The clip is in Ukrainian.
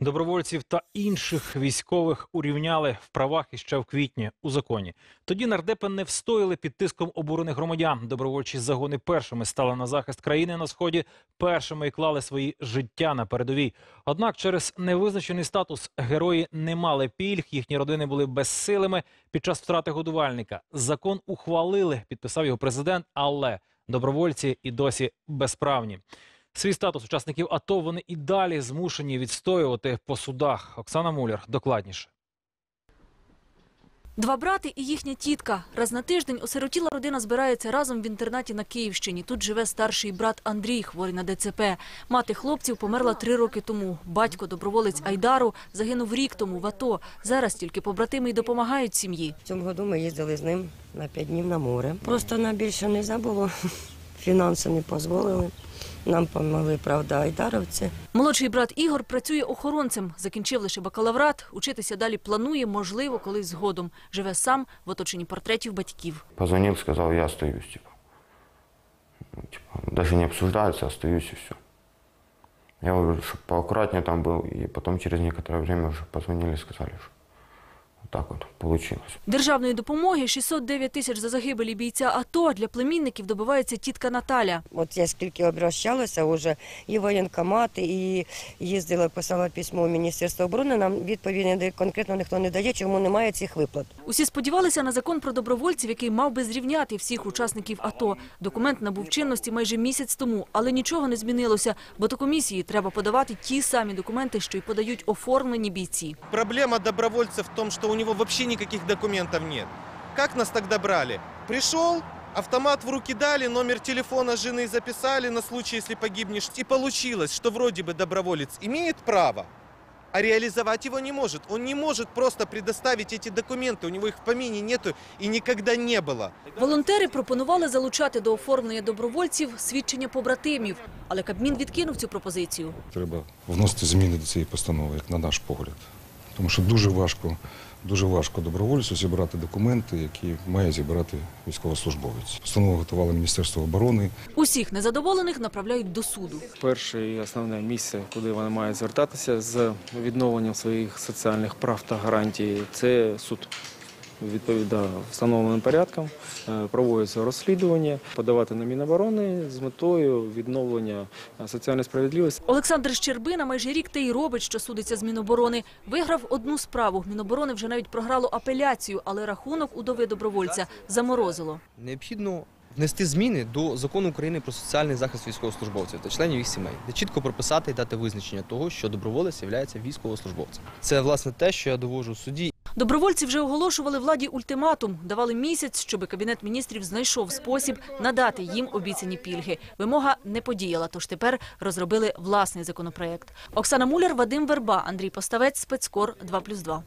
Добровольців та інших військових урівняли в правах іще в квітні у законі. Тоді нардепи не встояли під тиском обурених громадян. Добровольчі загони першими стали на захист країни на сході, першими і клали свої життя на передовій. Однак через невизначений статус герої не мали пільг, їхні родини були безсилими під час втрати годувальника. Закон ухвалили, підписав його президент, але добровольці і досі безправні. Свій статус учасників АТО вони і далі змушені відстоювати по судах. Оксана Муляр докладніше. Два брати і їхня тітка. Раз на тиждень осиротіла родина збирається разом в інтернаті на Київщині. Тут живе старший брат Андрій, хворий на ДЦП. Мати хлопців померла три роки тому. Батько, доброволець Айдару, загинув рік тому в АТО. Зараз тільки побратими й допомагають сім'ї. В цьому году ми їздили з ним на п'ять днів на море. Просто на більше не можна було. Фінанси не дозволили. Нам допомогли, правда, айдаровці. Молодший брат Ігор працює охоронцем. Закінчив лише бакалаврат. Учитися далі планує, можливо, колись згодом. Живе сам в оточенні портретів батьків. Позвонил, сказал, я остаюсь, типа. Ну, типа, даже не обсуждается, остаюсь и все. Я говорю, чтобы поаккуратнее там был, и потом через некоторое время уже позвонили и сказали, что вот так вот получилось. Державної допомоги 609 тисяч за загибелі бійця АТО для племінників добивається тітка Наталя. От я скільки обращалася вже і воєнкомати, і їздила, писала письмо в Міністерство оборони. Нам відповіді конкретно ніхто не дає, чому немає цих виплат. Усі сподівалися на закон про добровольців, який мав би зрівняти всіх учасників АТО. Документ набув чинності майже місяць тому, але нічого не змінилося, бо до комісії треба подавати ті самі документи, що й подають оформлені бійці. Проблема добровольца в том, что у него вообще никаких документов нет. Как нас тогда брали? Пришел, автомат в руки дали, номер телефона жены записали на случай, если погибнешь. И получилось, что вроде бы доброволец имеет право, а реализовать его не может. Он не может просто предоставить эти документы, у него их в помине нету и никогда не было. Волонтери пропонували залучати до оформлення добровольців свідчення побратимів, але Кабмін відкинув цю пропозицію. Треба вносити зміни до цієї постанови, як на наш погляд. Тому що дуже важко, дуже важко добровольцю зібрати документи, які має зібрати військовослужбовець. Постанову готувало Міністерство оборони. Усіх незадоволених направляють до суду. Перше і основне місце, куди вони мають звертатися з відновленням своїх соціальних прав та гарантій, це суд. Відповідно встановленим порядком е, проводиться розслідування, подавати на Міноборони з метою відновлення е, соціальної справедливості. Олександр Щербина майже рік те й робить, що судиться з Міноборони. Виграв одну справу. Міноборони вже навіть програло апеляцію, але рахунок удови добровольця заморозило. необхідно внести зміни до закону України про соціальний захист військовослужбовців та членів їх сімей, де чітко прописати і дати визначення того, що доброволець є військовослужбовцем. Це власне те, що я довожу в суді. Добровольці вже оголошували владі ультиматум, давали місяць, щоб кабінет міністрів знайшов спосіб надати їм обіцяні пільги. Вимога не подіяла, тож тепер розробили власний законопроект. Оксана Муляр, Вадим Верба, Андрій Поставець, спецкор 2+,2.